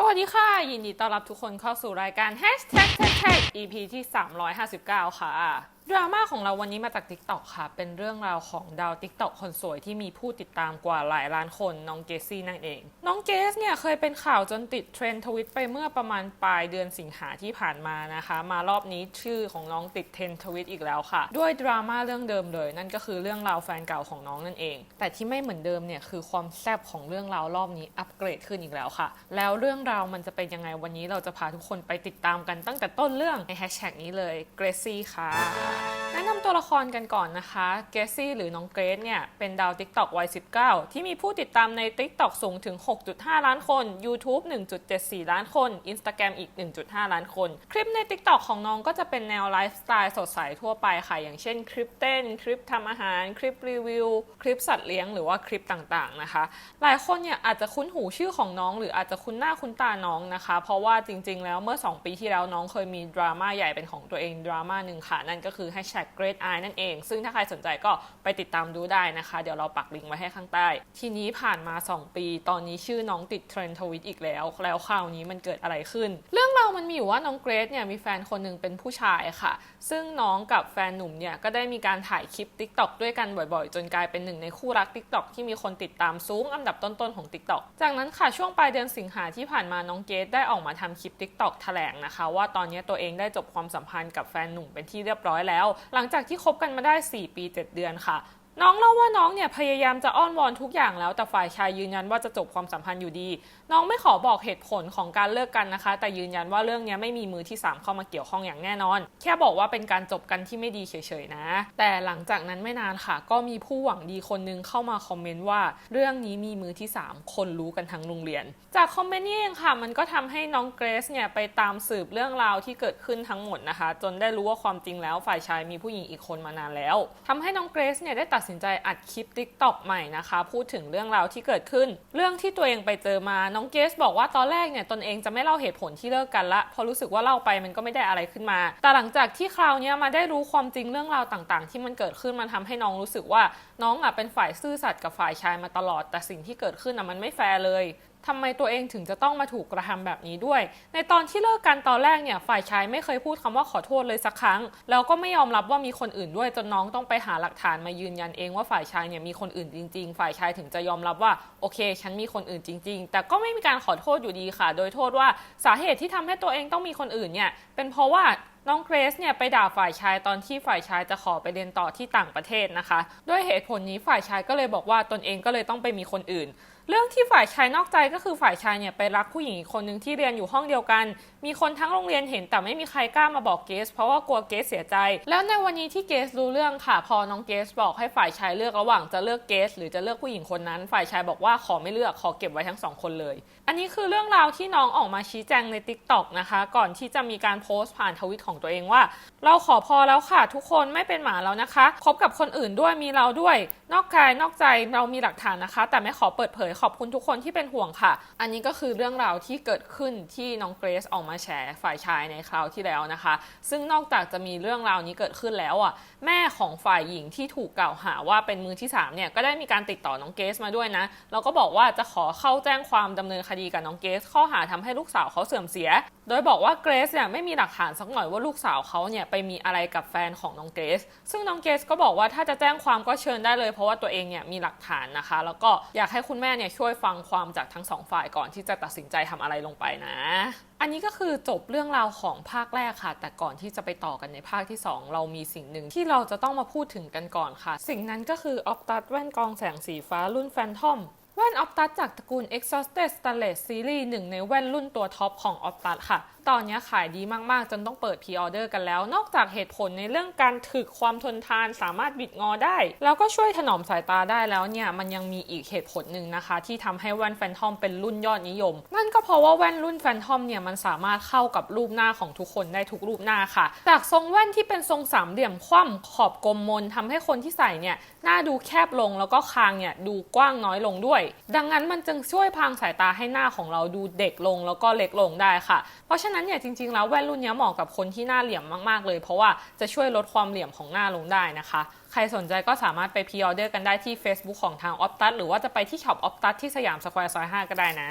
สวัสดีค่ะ ยินดีต้อนรับทุกคนเข้าสู่รายการ Hashtag Tag Tag EP ที่ 359 ค่ะ ดราม่าของเราวันนี้มาจาก TikTok ค่ะ เป็นเรื่องราวของดาว TikTok คนสวยที่มีผู้ติดตามกว่าหลายล้านคน น้องเกซี่นั่นเอง น้องเกสเนี่ยเคยเป็นข่าวจนติดเทรนด์ทวิตไปเมื่อประมาณปลายเดือนสิงหาที่ผ่านมานะคะ มารอบนี้ชื่อของน้องติดเทรนด์ทวิตอีกแล้วค่ะ ด้วยดราม่าเรื่องเดิมเลย นั่นก็คือเรื่องราวแฟนเก่าของน้องนั่นเอง แต่ที่ไม่เหมือนเดิมเนี่ยคือความแซ่บของเรื่องราวรอบนี้อัปเกรดขึ้นอีกแล้วค่ะ แล้วเรื่องราวมันจะเป็นยังไงวันนี้เราจะพาทุกคนไปติดตามกันตั้งแต่ต้นเรื่องในแฮชแท็กนี้เลยเกรซี่ค่ะ แนะนำตัวละครกันก่อนนะคะเกรซี่หรือน้องเกรซเนี่ยเป็นดาว TikTok วัย 19 ที่มีผู้ติดตามใน TikTok สูงถึง 6.5 ล้านคน YouTube 1.74 ล้านคน Instagram อีก 1.5 ล้านคน คลิปใน TikTok ของน้องก็จะเป็นแนวไลฟ์สไตล์สดใสทั่วไปค่ะ อย่างเช่นคลิปเต้น คลิปทำอาหาร คลิปรีวิว คลิปสัตว์เลี้ยงหรือว่าคลิปต่างๆนะคะ หลายคนเนี่ยอาจจะคุ้นหูชื่อของน้อง หรืออาจจะคุ้นหน้าคุ้นตาน้องนะคะ เพราะว่าจริง ๆ แล้วเมื่อ 2 ปีที่แล้วน้องเคยมีดราม่าใหญ่เป็นของตัวเองดราม่าหนึ่งค่ะนั่นก็คือ hashtag great eye นั่นเอง ซึ่งถ้าใครสนใจก็ไปติดตามดูได้นะคะ เดี๋ยวเราปักลิงก์ไว้ให้ข้างใต้ ทีนี้ผ่านมา 2 ปี ตอนนี้ชื่อน้องติดเทรนด์ทวิตอีกแล้ว แล้วคราวนี้มันเกิดอะไรขึ้น เรื่องราวมันมีอยู่ว่าน้องเกรซเนี่ยมีแฟนคนหนึ่งเป็นผู้ชายค่ะ ซึ่งน้องกับแฟนหนุ่มเนี่ยก็ได้มีการถ่ายคลิป TikTok ด้วยกันบ่อยๆ จนกลายเป็นหนึ่งในคู่รัก TikTok ที่มีคนติดตามสูงอันดับต้นๆของ TikTok จากนั้นค่ะช่วงปลายเดือนสิงหาที่ผ่านมาน้องเกรซได้ออกมาทำคลิป TikTok แถลงนะคะ ว่าตอนนี้ตัวเองได้จบความสัมพันธ์กับแฟนหนุ่มเป็นที่เรียบร้อยแล้วหลังจากที่คบกันมาได้ 4 ปี 7 เดือนค่ะ น้องเล่าว่าน้องเนี่ยพยายามจะอ้อนวอนทุกอย่างแล้วแต่ฝ่ายชายยืนยันว่าจะจบความสัมพันธ์อยู่ดี น้องไม่ขอบอกเหตุผลของการเลิกกันนะคะ แต่ยืนยันว่าเรื่องนี้ไม่มีมือที่ 3 เข้ามาเกี่ยวข้องอย่างแน่นอน แค่บอกว่าเป็นการจบกันที่ไม่ดีเฉยๆนะ แต่หลังจากนั้นไม่นานค่ะ ก็มีผู้หวังดีคนนึงเข้ามาคอมเมนต์ว่า เรื่องนี้มีมือที่ 3 คนรู้กันทั้งโรงเรียน จากคอมเมนต์นี้เองค่ะ มันก็ทำให้น้องเกรซเนี่ยไปตามสืบเรื่องราวที่เกิดขึ้นทั้งหมดนะคะ จนได้รู้ว่าความจริงแล้วฝ่ายชายมีผู้หญิงอีกคนมานานแล้วทำให้น้องเกรซเนี่ยได้ตัดสินใจอัดคลิป t ิ k t o k ใหม่นะคะ พูดถึงเรื่องราวที่เกิดขึ้น เรื่องที่ตัวเองไปเจอมาน้องเกสบอกว่าตอนแรกเนี่ยตนเองจะไม่เล่าเหตุผลที่เลิกกันละพอรู้สึกว่าเล่าไปมันก็ไม่ได้อะไรขึ้นมา แต่หลังจากที่คราวนี้มาได้รู้ความจริงเรื่องราวต่างๆ ที่มันเกิดขึ้นมันทำให้น้องรู้สึกว่าน้องอะเป็นฝ่ายซื่อสัตย์กับฝ่ายชายมาตลอด แต่สิ่งที่เกิดขึ้นอะมันไม่แฟร์เลย ทำไมตัวเองถึงจะต้องมาถูกกระทำแบบนี้ด้วย ในตอนที่เลิกกันตอนแรกเนี่ยฝ่ายชายไม่เคยพูดคำว่าขอโทษเลยสักครั้ง แล้วก็ไม่ยอมรับว่ามีคนอื่นด้วยจนน้องต้องไปหาหลักฐานมายืนยันเองว่าฝ่ายชายเนี่ยมีคนอื่นจริง ๆ ฝ่ายชายถึงจะยอมรับว่าโอเค ฉันมีคนอื่นจริง ๆ แต่ก็ไม่มีการขอโทษอยู่ดีค่ะ โดยโทษว่าสาเหตุที่ทำให้ตัวเองต้องมีคนอื่นเนี่ยเป็นเพราะว่า น้องเกรซเนี่ยไปด่าฝ่ายชายตอนที่ฝ่ายชายจะขอไปเรียนต่อที่ต่างประเทศนะคะ ด้วยเหตุผลนี้ฝ่ายชายก็เลยบอกว่าตนเองก็เลยต้องไปมีคนอื่น เรื่องที่ฝ่ายชายนอกใจก็คือฝ่ายชายเนี่ยไปรักผู้หญิงอีกคนหนึ่งที่เรียนอยู่ห้องเดียวกันมีคนทั้งโรงเรียนเห็นแต่ไม่มีใครกล้ามาบอกเกส เพราะว่ากลัวเกสเสียใจ แล้วในวันนี้ที่เกสรู้เรื่องค่ะ พอน้องเกสบอกให้ฝ่ายชายเลือกระหว่างจะเลือกเกส หรือจะเลือกผู้หญิงคนนั้น ฝ่ายชายบอกว่าขอไม่เลือกขอเก็บไว้ทั้งสองคนเลย อันนี้คือเรื่องราวที่น้องออกมาชี้แจงใน t ิ k t o k นะคะ ก่อนที่จะมีการโพสต์ผ่านทวิตของตัวเองว่า เราขอพอแล้วค่ะ ทุกคนไม่เป็นหมาแล้วนะคะคบกับคนอื่นด้วยมีเราด้วย นอกกายนอกใจเรามีหลักฐานนะคะ แต่ไม่ขอเปิดเผยขอบคุณทุกคนที่เป็นห่วงค่ะ อันนี้ก็คือเรื่องราวที่เกิดขึ้นที่น้องเกรซออกมาแฉฝ่ายชายในคราวที่แล้วนะคะ ซึ่งนอกจากจะมีเรื่องราวนี้เกิดขึ้นแล้วอะแม่ของฝ่ายหญิงที่ถูกกล่าวหาว่าเป็นมือที่สามเนี่ยก็ได้มีการติดต่อน้องเกรซมาด้วยนะแล้วก็บอกว่าจะขอเข้าแจ้งความดำเนินคดีกับน้องเกรซข้อหาทำให้ลูกสาวเขาเสื่อมเสีย โดยบอกว่าเกรซเนี่ยไม่มีหลักฐานสักหน่อยว่าลูกสาวเขาเนี่ยไปมีอะไรกับแฟนของน้องเกรซซึ่งน้องเกรซก็บอกว่าถ้าจะแจ้งความก็เชิญได้เลยเพราะว่าตัวเองเนี่ยมีหลักฐานนะคะ แล้วก็อยากให้คุณแม่เนี่ยช่วยฟังความจากทั้งสองฝ่ายก่อนที่จะตัดสินใจทำอะไรลงไปนะ อันนี้ก็คือจบเรื่องราวของภาคแรกค่ะ แต่ก่อนที่จะไปต่อกันในภาคที่ 2 เรามีสิ่งหนึ่งที่เราจะต้องมาพูดถึงกันก่อนค่ะ สิ่งนั้นก็คือออฟตัดแว่นกองแสงสีฟ้ารุ่นแฟนทอมแว่นออฟตัดจากตระกูล Exhausted Stainless Series หนึ่งในแว่นรุ่นตัวท็อปของออฟตัดค่ะตอนนี้ขายดีมากๆ จนต้องเปิดพรีออเดอร์กันแล้ว นอกจากเหตุผลในเรื่องการถึกความทนทานสามารถบิดงอได้ แล้วก็ช่วยถนอมสายตาได้แล้วเนี่ย มันยังมีอีกเหตุผลหนึ่งนะคะ ที่ทำให้แว่นแฟนทอมเป็นรุ่นยอดนิยม นั่นก็เพราะว่าแว่นรุ่นแฟนทอมเนี่ยมันสามารถเข้ากับรูปหน้าของทุกคนได้ทุกรูปหน้าค่ะ จากทรงแว่นที่เป็นทรงสามเหลี่ยมคว่ำขอบกลมมนทำให้คนที่ใส่เนี่ยหน้าดูแคบลงแล้วก็คางเนี่ยดูกว้างน้อยลงด้วย ดังนั้นมันจึงช่วยพรางสายตาให้หน้าของเราดูเด็กลงแล้วก็เล็กลงได้ค่ะ เพราะฉะะนั้นเนี่ยจริงๆแล้วแว่นรุ่นนี้เหมาะกับคนที่หน้าเหลี่ยมมากๆเลย เพราะว่าจะช่วยลดความเหลี่ยมของหน้าลงได้นะคะ ใครสนใจก็สามารถไปพรีออเดอร์กันได้ที่ Facebook ของทางออ t ตัสหรือว่าจะไปที่ช็อปออ t ตัสที่สยามสแควร์ซอย5ก็ได้นะ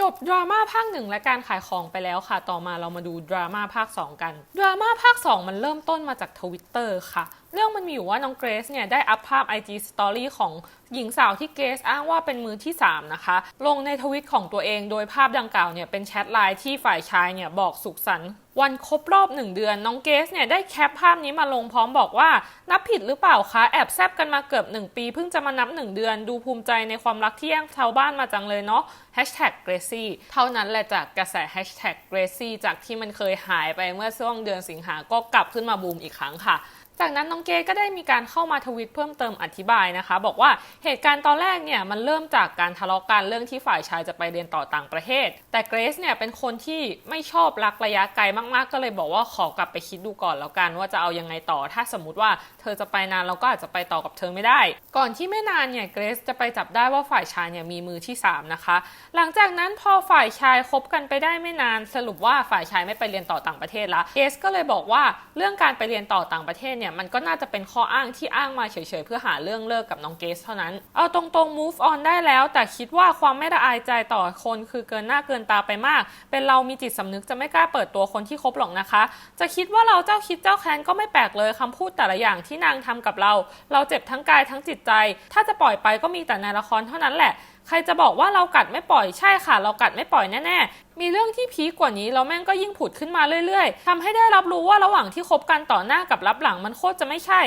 จบดราม่าภาคหนึ่งและการขายของไปแล้วค่ะ ต่อมาเรามาดูดราม่าภาค 2 กัน ดราม่าภาค 2 มันเริ่มต้นมาจากทวิตเตอร์ค่ะ เรื่องมันมีอยู่ว่าน้องเกรซเนี่ยได้อัพภาพ IG Story ของหญิงสาวที่เกรซอ้างว่าเป็นมือที่ 3 นะคะ ลงในทวิตของตัวเองโดยภาพดังกล่าวเนี่ยเป็นแชทไลน์ที่ฝ่ายชายเนี่ยบอกสุขสันต์วันครบรอบ 1 เดือน น้องเกรซเนี่ยได้แคปภาพนี้มาลงพร้อมบอกว่า นับผิดหรือเปล่าคะ แอบแซบกันมาเกือบ 1 ปีเพิ่งจะมานับ 1 เดือน ดูภูมิใจในความรักที่แย่งชาวบ้านมาจังเลยเนาะ Hashtag Gracie เท่านั้นแหละจากกระแส Hashtag Gracie จากที่มันเคยหายไปเมื่อช่วงเดือนสิงหาก็กลับขึ้นมาบูมอีกครั้งค่ะ จากนั้นน้องเกก็ได้มีการเข้ามาทวิตเพิ่มเติมอธิบายนะคะ บอกว่าเหตุการณ์ตอนแรกเนี่ยมันเริ่มจากการทะเลาะกันเรื่องที่ฝ่ายชายจะไปเรียนต่อต่างประเทศ แต่เกรซเนี่ยเป็นคนที่ไม่ชอบรักระยะไกลมากๆ ก็เลยบอกว่าขอกลับไปคิดดูก่อนแล้วกัน ว่าจะเอายังไงต่อ ถ้าสมมติว่าเธอจะไปนานเราก็อาจจะไปต่อกับเธอไม่ได้ ก่อนที่ไม่นานเนี่ยเกรซจะไปจับได้ว่าฝ่ายชายเนี่ยมีมือที่สามนะคะ หลังจากนั้นพอฝ่ายชายคบกันไปได้ไม่นาน สรุปว่าฝ่ายชายไม่ไปเรียนต่อต่างประเทศละเกรซก็เลยบอกว่าเรื่องการไปเรียนต่อต่างประเทศเนี่ยมันก็น่าจะเป็นข้ออ้างที่อ้างมาเฉยๆ เพื่อหาเรื่องเลิกกับน้องเกสเท่านั้น เอาตรงๆ move on ได้แล้ว แต่คิดว่าความไม่ละอายใจต่อคนคือเกินหน้าเกินตาไปมาก เป็นเรามีจิตสำนึกจะไม่กล้าเปิดตัวคนที่คบหรอกนะคะ จะคิดว่าเราเจ้าคิดเจ้าแค้นก็ไม่แปลกเลยคำพูดแต่ละอย่างที่นางทำกับเรา เราเจ็บทั้งกายทั้งจิตใจ ถ้าจะปล่อยไปก็มีแต่ในละครเท่านั้นแหละ ใครจะบอกว่าเรากัดไม่ปล่อยใช่ค่ะ เรากัดไม่ปล่อยแน่ๆ มีเรื่องที่พีกกว่านี้แล้วแม่งก็ยิ่งผุดขึ้นมาเรื่อยๆทำให้ได้รับรู้ว่าระหว่างที่คบกันต่อหน้ากับรับหลังมันโคตรจะไม่ใช่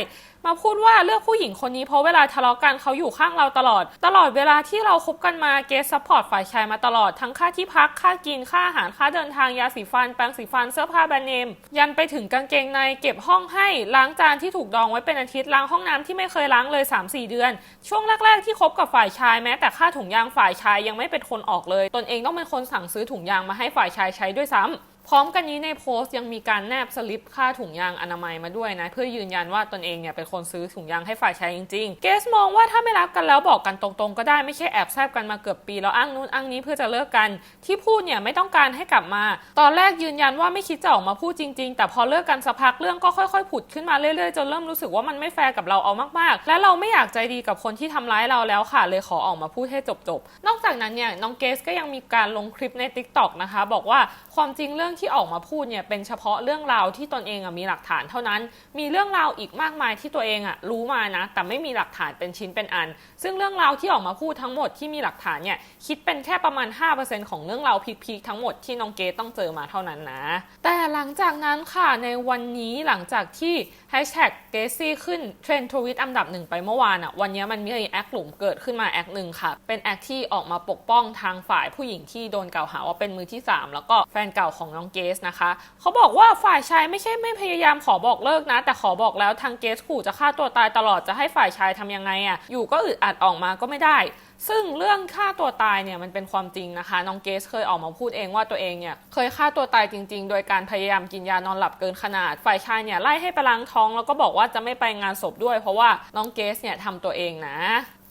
มาพูดว่าเลือกผู้หญิงคนนี้เพราะเวลาทะเลาะกันเขาอยู่ข้างเราตลอด ตลอดเวลาที่เราคบกันมาเกสซัพพอร์ตฝ่ายชายมาตลอดทั้งค่าที่พักค่ากินค่าอาหารค่าเดินทางยาสีฟันแปรงสีฟันเสื้อผ้าแบรนด์เนม ยันไปถึงกางเกงในเก็บห้องให้ล้างจานที่ถูกดองไว้เป็นอาทิตย์ล้างห้องน้ำที่ไม่เคยล้างเลย 3-4 เดือน ช่วงแรก ๆ ที่คบกับฝ่ายชายแม้แต่ค่าถุงยางฝ่ายชายยังไม่เป็นคนออกเลย ตนเองต้องเป็นคนสั่งซื้อถุงยางมาให้ฝ่ายชายใช้ด้วยซ้ำ พร้อมกันนี้ในโพสต์ยังมีการแนบสลิปค่าถุงยางอนามัยมาด้วยนะ เพื่อยืนยันว่าตนเองเนี่ยเป็นคนซื้อถุงยางให้ฝ่ายชายจริงๆ เกสมองว่าถ้าไม่รักกันแล้วบอกกันตรงๆ ก็ได้ไม่ใช่แอบแซบกันมาเกือบปีแล้วอ้างนู้นอ้างนี้เพื่อจะเลิกกัน ที่พูดเนี่ยไม่ต้องการให้กลับมา ตอนแรกยืนยันว่าไม่คิดจะออกมาพูดจริง ๆ แต่พอเลิกกันสักพักเรื่องก็ค่อยๆผุดขึ้นมาเรื่อยๆจนเริ่มรู้สึกว่ามันไม่แฟร์กับเราเอามากๆ และเราไม่อยากใจดีกับคนที่ทำร้ายเราแล้วค่ะ เลยขอออกมาพูดให้จบๆนอกจากนั้นเนี่ยน้องเกสก็ยังมีการลงคลิปใน t ิ k t o k นะคะ บอกว่าความจริงเรื่องที่ออกมาพูดเนี่ยเป็นเฉพาะเรื่องราวที่ตนเองอมีหลักฐานเท่านั้น มีเรื่องราวอีกมากมายที่ตัวเองอะรู้มานะ แต่ไม่มีหลักฐานเป็นชิ้นเป็นอัน ซึ่งเรื่องราวที่ออกมาพูดทั้งหมดที่มีหลักฐานเนี่ยคิดเป็นแค่ประมาณ 5%ของเรื่องราวพีคๆทั้งหมดที่น้องเกสต้องเจอมาเท่านั้นนะ แต่หลังจากนั้นค่ะในวันนี้หลังจากที่ Hashtag g a c y ขึ้นเทรนด์ทวิตอันดับหนึ่งไปเมื่อวานอะวันนี้มันมีแอคหลุมเกิดขึ้นมาแอคหนึ่งค่ะ เป็นแอคที่ออกมาปกป้องทางฝ่ายผู้หญิงที่โดนกล่าวหาว่าเป็นมือที่ 3 แล้วก็แฟนเก่าของน้องเกสนะคะ เขาบอกว่าฝ่ายชายไม่ใช่ไม่พยายามขอบอกเลิกนะ แต่ขอบอกแล้วทางเกสขู่จะฆ่าตัวตายตลอดจะให้ฝ่ายชายทำยังไงอะอยู่ก็อึดอัดออกมาก็ไม่ได้ ซึ่งเรื่องฆ่าตัวตายเนี่ยมันเป็นความจริงนะคะ น้องเกสเคยออกมาพูดเองว่าตัวเองเนี่ยเคยฆ่าตัวตายจริง ๆ โดยการพยายามกินยานอนหลับเกินขนาด ฝ่ายชายเนี่ยไล่ให้ไปล้างท้อง แล้วก็บอกว่าจะไม่ไปงานศพด้วย เพราะว่าน้องเกสเนี่ยทำตัวเองนะ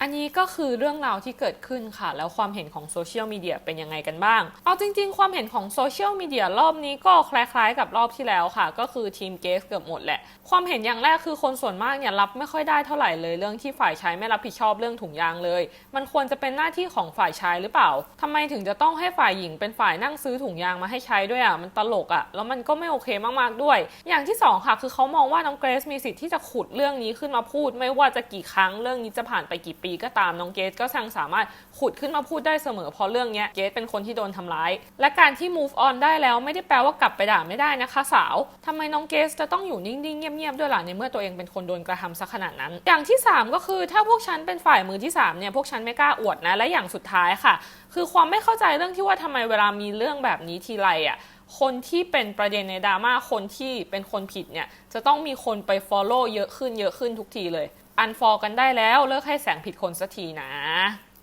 อันนี้ก็คือเรื่องราวที่เกิดขึ้นค่ะ แล้วความเห็นของโซเชียลมีเดียเป็นยังไงกันบ้าง เอาจริง ๆ ความเห็นของโซเชียลมีเดียรอบนี้ก็คล้ายๆ กับรอบที่แล้วค่ะ ก็คือทีมเกสเกือบหมดแหละ ความเห็นอย่างแรกคือคนส่วนมากเนี่ยรับไม่ค่อยได้เท่าไหร่เลยเรื่องที่ฝ่ายชายไม่รับผิดชอบเรื่องถุงยางเลย มันควรจะเป็นหน้าที่ของฝ่ายชายหรือเปล่าทำไมถึงจะต้องให้ฝ่ายหญิงเป็นฝ่ายนั่งซื้อถุงยางมาให้ใช้ด้วยอะ มันตลกอะ แล้วมันก็ไม่โอเคมากๆด้วย อย่างที่สองค่ะ คือเขามองว่าน้องเกรซมีสิทธิ์ที่จะขุดเรื่องนี้ขึ้นมาพูด ไม่ว่าจะกี่ครั้งเรื่องนี้จะผ่านไปกี่ปีก็ตามน้องเกรซก็ยังสามารถขุดขึ้นมาพูดได้เสมอเพราะเรื่องเนี้ยเกรซเป็นคนที่โดนทำร้าย และการที่ move on ได้แล้วไม่ได้แปลว่ากลับไปด่าไม่ได้นะคะ สาวทำไมน้องเกรซจะต้องอยู่นิ่งๆ เงียบๆด้วยล่ะในเมื่อตัวเองเป็นคนโดนกระทำซะขนาดนั้น อย่างที่สามก็คือถ้าพวกฉันเป็นฝ่ายมือที่สามเนี่ยพวกฉันไม่กล้าอวดนะและอย่างสุดท้ายค่ะ คือความไม่เข้าใจเรื่องที่ว่าทำไมเวลามีเรื่องแบบนี้ทีไรอะคนที่เป็นประเด็นในดราม่าคนที่เป็นคนผิดเนี่ยจะต้องมีคนไป follow เยอะขึ้นเยอะขึ้นทุกทีเลย อันฟอลกันได้แล้วเลิกให้แสงผิดคนสักทีนะ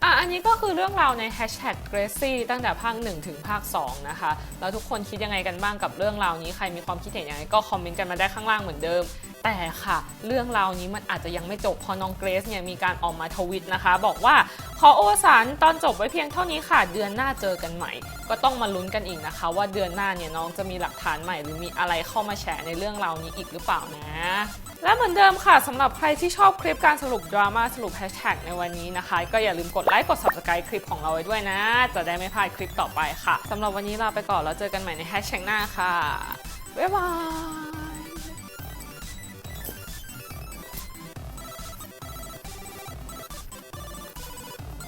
อะอันนี้ก็คือเรื่องราวใน hashtag Gracie ตั้งแต่ภาค 1 ถึงภาค 2 นะคะ แล้วทุกคนคิดยังไงกันบ้างกับเรื่องราวนี้ ใครมีความคิดเห็นยังไงก็คอมเมนต์กันมาได้ข้างล่างเหมือนเดิม แต่ค่ะ เรื่องราวนี้มันอาจจะยังไม่จบพอน้องเกรซเนี่ยมีการออกมาทวิตนะคะ บอกว่าขอโอสารตอนจบไว้เพียงเท่านี้ค่ะ เดือนหน้าเจอกันใหม่ ก็ต้องมาลุ้นกันอีกนะคะ ว่าเดือนหน้าเนี่ยน้องจะมีหลักฐานใหม่หรือมีอะไรเข้ามาแฉในเรื่องราวนี้อีกหรือเปล่านะ และเหมือนเดิมค่ะสำหรับใครที่ชอบคลิปการสรุปดราม่าสรุปแฮชแท็กในวันนี้นะคะ ก็อย่าลืมกดไลค์กด subscribe คลิปของเราไว้ด้วยนะ จะได้ไม่พลาดคลิปต่อไปค่ะสำหรับวันนี้ลาไปก่อนแล้วเจอกันใหม่ในแฮชแท็กหน้าค่ะบ๊ายบาย